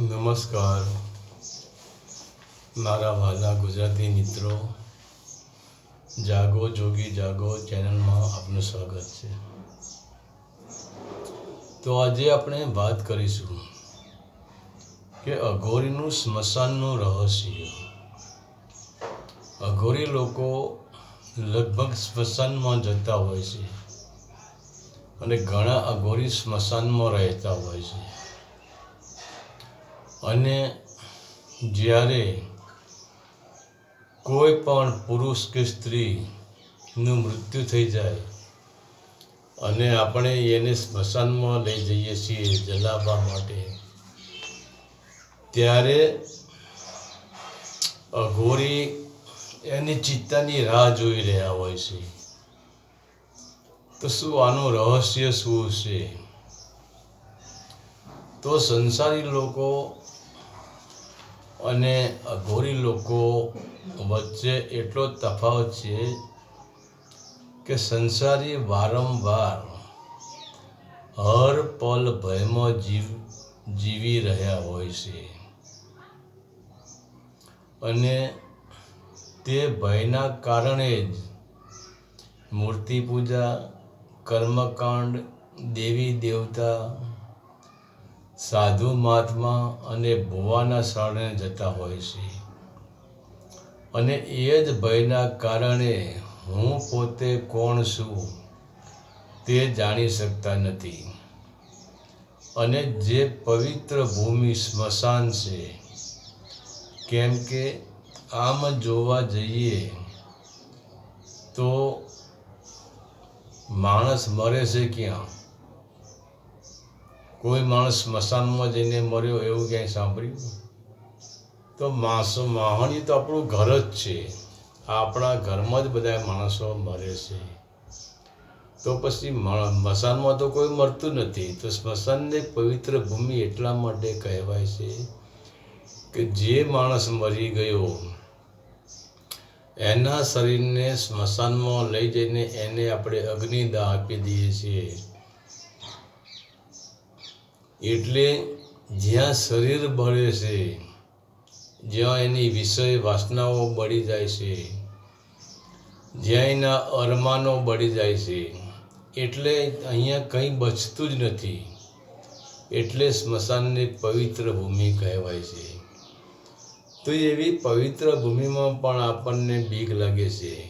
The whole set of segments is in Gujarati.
નમસ્કાર. મારા વાલા ગુજરાતી મિત્રો, જાગો, જોગી જાગો ચેનલમાં આપનું સ્વાગત છે. તો આજે આપણે વાત કરીશું કે અઘોરીનું સ્મશાનનું રહસ્ય. અઘોરી લોકો લગભગ સ્મશાનમાં જતા હોય છે અને ઘણા અઘોરી સ્મશાનમાં રહેતા હોય છે. અને જ્યારે કોઈ પણ પુરુષ કે સ્ત્રીનું મૃત્યુ થઈ જાય અને આપણે એને સ્મશાનમાં લઈ જઈએ છીએ જલાવવા માટે, ત્યારે અઘોરી એની ચિત્તાની રાહ જોઈ રહ્યા હોય છે. તો શું આનું રહસ્ય શું છે? તો સંસારી લોકો અને અઘોરી લોકો વચ્ચે એટલો તફાવત છે કે સંસારી વારંવાર હર પલ ભયમાં જીવ, જીવી રહ્યા હોય છે. અને તે ભયના કારણે જ મૂર્તિ પૂજા કર્મકાંડ દેવી દેવતા સાધુ મહાત્મા અને ભુવાના શરણે જતા હોય છે. અને એ જ ભયના કારણે હું પોતે કોણ છું તે જાણી શકતા નથી. અને જે પવિત્ર ભૂમિ સ્મશાન છે, કેમ કે આમ જોવા જઈએ તો માણસ મરે છે ક્યાં? કોઈ માણસ સ્મશાનમાં જઈને મર્યો એવું ક્યાંય સાંભળ્યું? તો માણસો માહણી તો આપણું ઘર જ છે. આપણા ઘરમાં જ બધા માણસો મરે છે. તો પછી સ્મશાનમાં તો કોઈ મરતું નથી. તો સ્મશાનને પવિત્ર ભૂમિ એટલા માટે કહેવાય છે કે જે માણસ મરી ગયો, એના શરીરને સ્મશાનમાં લઈ જઈને એને આપણે અગ્નિદાહ આપી દઈએ છીએ. એટલે જ્યાં શરીર બળે છે, જ્યાં એની વિષય વાસનાઓ બળી જાય છે, જ્યાં એના અરમાનો બળી જાય છે, એટલે અહીંયા કંઈ બચતું જ નથી. એટલે સ્મશાનને પવિત્ર ભૂમિ કહેવાય છે. તો એવી પવિત્ર ભૂમિમાં પણ આપણને બીક લાગે છે.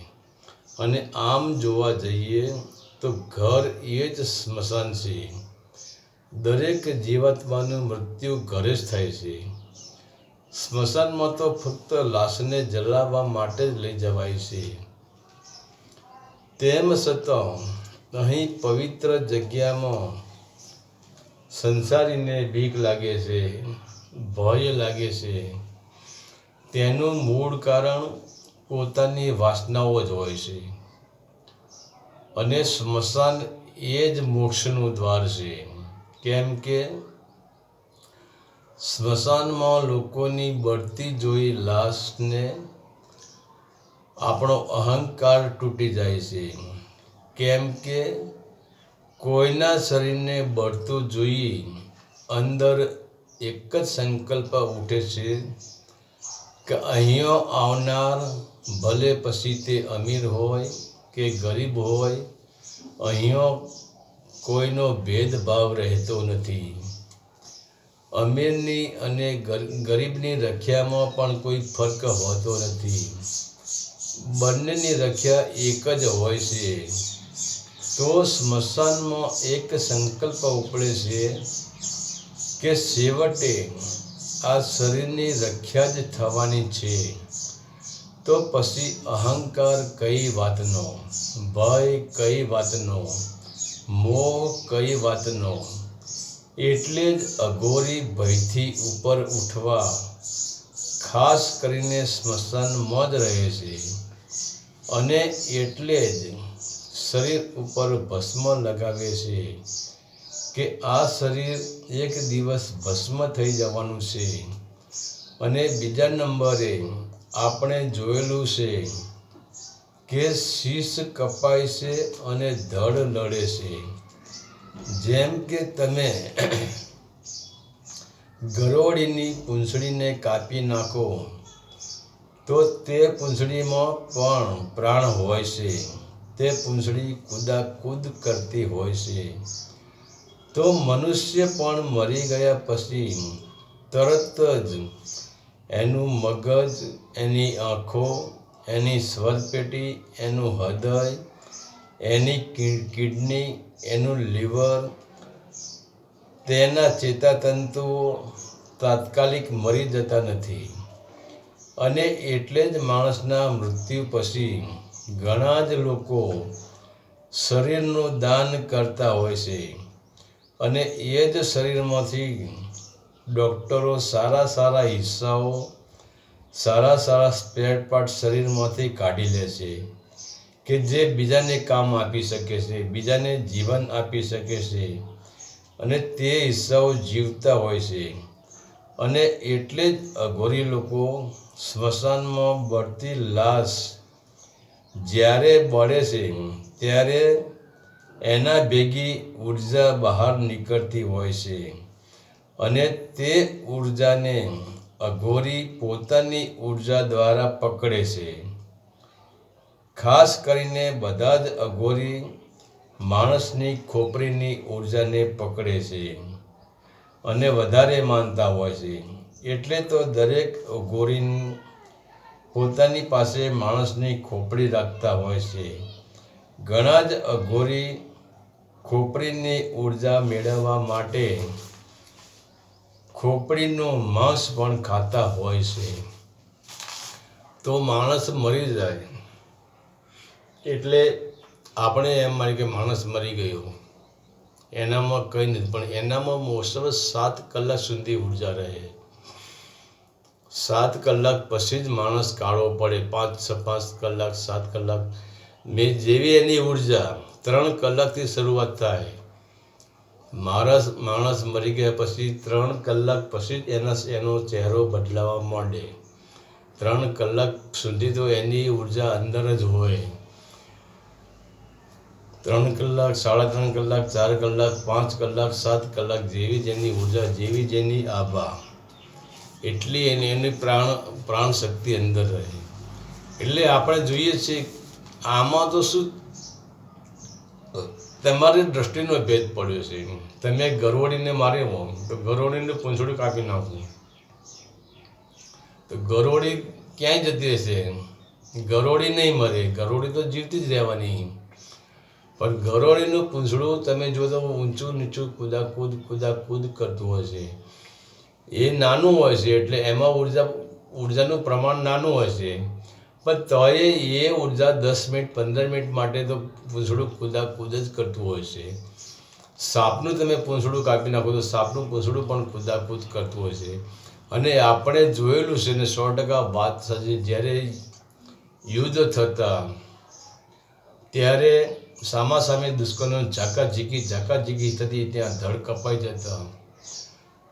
અને આમ જોવા જઈએ તો ઘર એ જ સ્મશાન છે. દરેક જીવાત્માનું મૃત્યુ ઘરે જ થાય છે. સ્મશાનમાં તો ફક્ત લાશને જલાવવા માટે જ લઈ જવાય છે. તેમ છતાં અહીં પવિત્ર જગ્યામાં સંસારીને બીક લાગે છે, ભય લાગે છે. તેનું મૂળ કારણ પોતાની વાસનાઓ જ હોય છે. અને સ્મશાન એ જ મોક્ષનું દ્વાર છે. કેમ કે સ્મશાનમાં લોકોની બળતી જોઈ લાશને આપણો અહંકાર તૂટી જાય છે. કેમ કે કોઈના શરીરને બળતું જોઈ અંદર એક જ સંકલ્પ ઉઠે છે કે અહીંયો આવનાર ભલે પછી તે અમીર હોય કે ગરીબ હોય, અહીંયા કોઈનો ભેદભાવ રહેતો નથી. અમીરની અને ગરીબની રખ્યામાં પણ કોઈ ફર્ક હોતો નથી. બંનેની રખ્યા એક જ હોય છે. તો સ્મશાનમાં એક સંકલ્પ ઉપડે છે કે છેવટે આ શરીરની રખ્યા જ થવાની છે. તો પછી અહંકાર કઈ વાતનો? ભય કઈ વાતનો? મોહ કઈ વાતનો એટલે જ અઘોરી ભયથી ઉપર ઉઠવા, ખાસ કરીને સ્મશાનમાં જ રહે છે. અને એટલે જ શરીર ઉપર ભસ્મ લગાવે છે કે આ શરીર એક દિવસ ભસ્મ થઈ જવાનું છે. અને બીજા નંબરે આપણે જોયેલું છે કે શીશ કપાય છે અને ધડ લડે છે. જેમ કે તમે ગરોળીની પૂંછડીને કાપી નાખો, તો તે પૂંછડીમાં પણ પ્રાણ હોય છે. તે પૂંછડી કૂદાકૂદ કરતી હોય છે. તો મનુષ્ય પણ મરી ગયા પછી તરત જ એનું મગજ, એની આંખો એની સ્વરપેટી, એનું હૃદય, એની કિડની, એનું લીવર, તેના ચેતાતંતુઓ તાત્કાલિક મરી જતા નથી. અને એટલે જ માણસના મૃત્યુ પછી ઘણા જ લોકો શરીરનું દાન કરતા હોય છે. અને એ જ શરીરમાંથી ડૉક્ટરો સારા સારા હિસ્સાઓ સારા સારા સ્પેર પાર્ટ શરીરમાંથી કાઢી લે છે કે જે બીજાને કામ આપી શકે છે, બીજાને જીવન આપી શકે છે અને તે હિસ્સાઓ જીવતા હોય છે. અને એટલે જ અઘોરી લોકો સ્મશાનમાં બળતી લાશ જ્યારે બળે છે ત્યારે એના ભેગી ઊર્જા બહાર નીકળતી હોય છે અને તે ઉર્જાને અઘોરી પોતાની ઊર્જા દ્વારા પકડે છે. ખાસ કરીને બધા જ અઘોરી માણસની ખોપરીની ઉર્જાને પકડે છે અને વધારે માનતા હોય છે. એટલે તો દરેક અઘોરી પોતાની પાસે માણસની ખોપડી રાખતા હોય છે. ઘણા જ અઘોરી ખોપરીની ઊર્જા મેળવવા માટે ખોપડીનું માંસ પણ ખાતા હોય છે. તો માણસ મરી જાય. એટલે આપણે એમ માની કે માણસ મરી ગયો. એનામાં કંઈ નથી, પણ એનામાં મોસ્ટ સાત કલાક સુધી ઊર્જા રહે. સાત કલાક પછી જ માણસ કાઢવો પડે, પાંચ છ પાંચ કલાક, સાત કલાક. મેં જેવી એની ઊર્જા ત્રણ કલાકથી શરૂઆત થાય માણસ માણસ મરી ગયા પછી ત્રણ કલાક પછી જ એના, એનો ચહેરો બદલાવા માંડે. ત્રણ કલાક સુધી તો એની ઊર્જા અંદર જ હોય. ત્રણ કલાક, સાડા ત્રણ કલાક, ચાર કલાક, પાંચ કલાક, સાત કલાક જેવી જેની ઊર્જા, જેવી જેની આભા. એટલી એની એની પ્રાણ પ્રાણ શક્તિ અંદર રહે. એટલે આપણે જોઈએ છીએ આમાં તો શું તમારી દ્રષ્ટિનો ભેદ પડ્યો છે. તમે ગરોળીને મારી હો તો ગરોળીને પૂંછડું કાપી નાખો તો ગરોળી ક્યાંય જતી રહેશે? ગરોળી નહીં મરે. ગરોળી તો જીવતી જ રહેવાની. પણ ગરોળીનું પૂંછડું તમે જો તો ઊંચું નીચું કુદાકૂદ કુદાકૂદ કરતું છે. એ નાનું હોય છે, એટલે એમાં ઊર્જા, ઉર્જાનું પ્રમાણ નાનું હોય છે. પણ તોય એ ઊર્જા દસ મિનિટ, પંદર મિનિટ માટે તો પૂંછડું કુદાકૂદ જ કરતું હોય છે. સાપનું તમે પૂંછડું કાપી નાખો તો સાપનું પૂંછડું પણ કુદાકૂદ કરતું હોય છે. અને આપણે જોયેલું છે ને સો ટકા વાત સાચી, જ્યારે યુદ્ધ થતા ત્યારે સામા સામે દુશ્મનો ઝાકાઝીકી ઝાકાઝીકી થતી, ત્યાં ધડ કપાઈ જતા,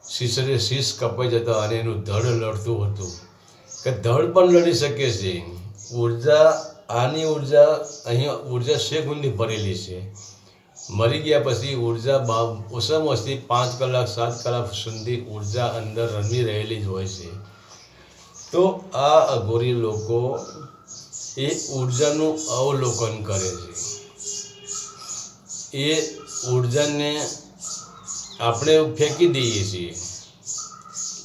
શીશરે શીશ કપાઈ જતા અને એનું ધડ લડતું હતું. કે ધડ પણ લડી શકે છે. ઊર્જા આની ઊર્જા અહીંયા ઊર્જા શેગુંદી ભરેલી છે. મરી ગયા પછી ઊર્જા બા, ઓછામાં ઓછી પાંચ કલાક, સાત કલાક સુધી ઊર્જા અંદર રમી રહેલી જ હોય છે. તો આ અઘોરી લોકો એ ઉર્જાનું અવલોકન કરે છે. એ ઉર્જાને આપણે ફેંકી દઈએ છીએ.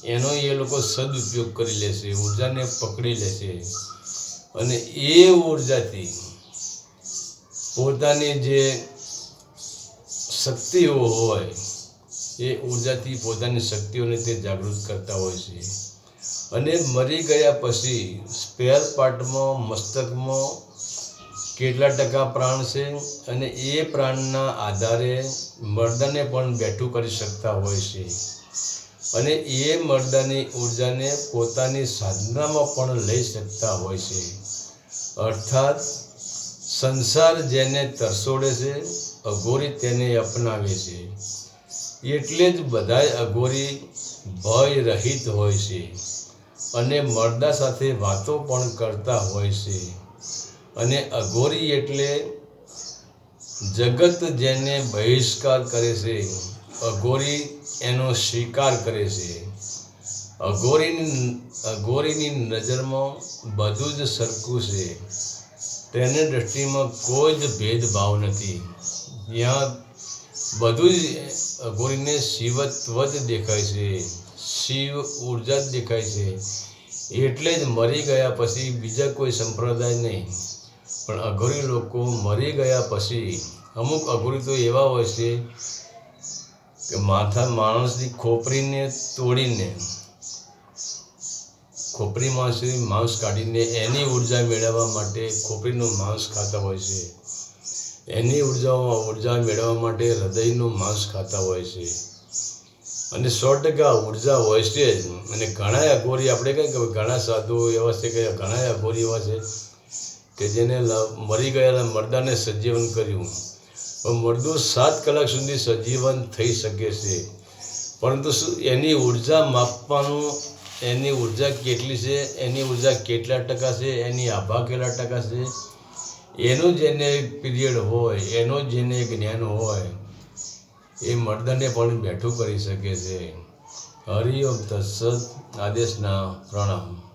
એનો એ લોકો સદુપયોગ કરી લે છે ઉર્જાને પકડી લે છે. અને એ ઉર્જાથી પોતાની જે શક્તિઓ હોય, એ ઉર્જાથી પોતાની શક્તિઓને તે જાગૃત કરતા હોય છે. અને મરી ગયા પછી સ્પેર પાર્ટમાં મસ્તકમાં કેટલા ટકા પ્રાણ છે અને એ પ્રાણના આધારે મર્દને પણ બેઠું કરી શકતા હોય છે. અને એ મર્દાની ઉર્જાને પોતાની સાધનામાં પણ લઈ શકતા હોય છે. અર્થાત, સંસાર જેને તરસોડે છે, અઘોરી તેને અપનાવે છે. એટલે જ બધાય અઘોરી ભય રહિત હોય છે અને મર્દા સાથે વાતો પણ કરતા હોય છે. અને અઘોરી એટલે જગત જેને બહિષ્કાર કરે છે. અઘોરી એનો સ્વીકાર કરે છે. અઘોરીની અઘોરીની નજરમાં બધું જ સરખું છે. તેની દ્રષ્ટિમાં કોઈ જ ભેદભાવ નથી. જ્યાં બધું જ અઘોરીને શિવત્વ જ દેખાય છે. શિવ ઊર્જા જ દેખાય છે. એટલે જ મરી ગયા પછી બીજા કોઈ સંપ્રદાય નહીં. પણ અઘોરી લોકો મરી ગયા પછી અમુક અઘોરી તો એવા હોય છે કે માથા માણસની ખોપરીને તોડીને ખોપરીમાંથી માંસ કાઢીને એની ઊર્જા મેળવવા માટે ખોપરીનું માંસ ખાતા હોય છે. એની ઊર્જા ઊર્જા મેળવવા માટે હૃદયનું માંસ ખાતા હોય છે. અને સો ટકા ઊર્જા હોય છે જ. અને ઘણા અઘોરી, આપણે કહીએ કે ઘણા સાધુ એવા છે કે ઘણા અઘોરી એવા છે કે જેને મરી ગયેલા મરદાને સજીવન કર્યું. મરદું સાત કલાક સુધી સજીવન થઈ શકે છે. પરંતુ એની ઊર્જા માપવાનું, એની ઊર્જા કેટલી છે, એની ઊર્જા કેટલા ટકા છે, એની આભા કેટલા ટકા છે, એનું જેને પીરિયડ હોય, એનું જેને જ્ઞાન હોય, એ મર્દને પણ બેઠું કરી શકે છે. હરિઓમ તત્સદ આદેશના પ્રણામ.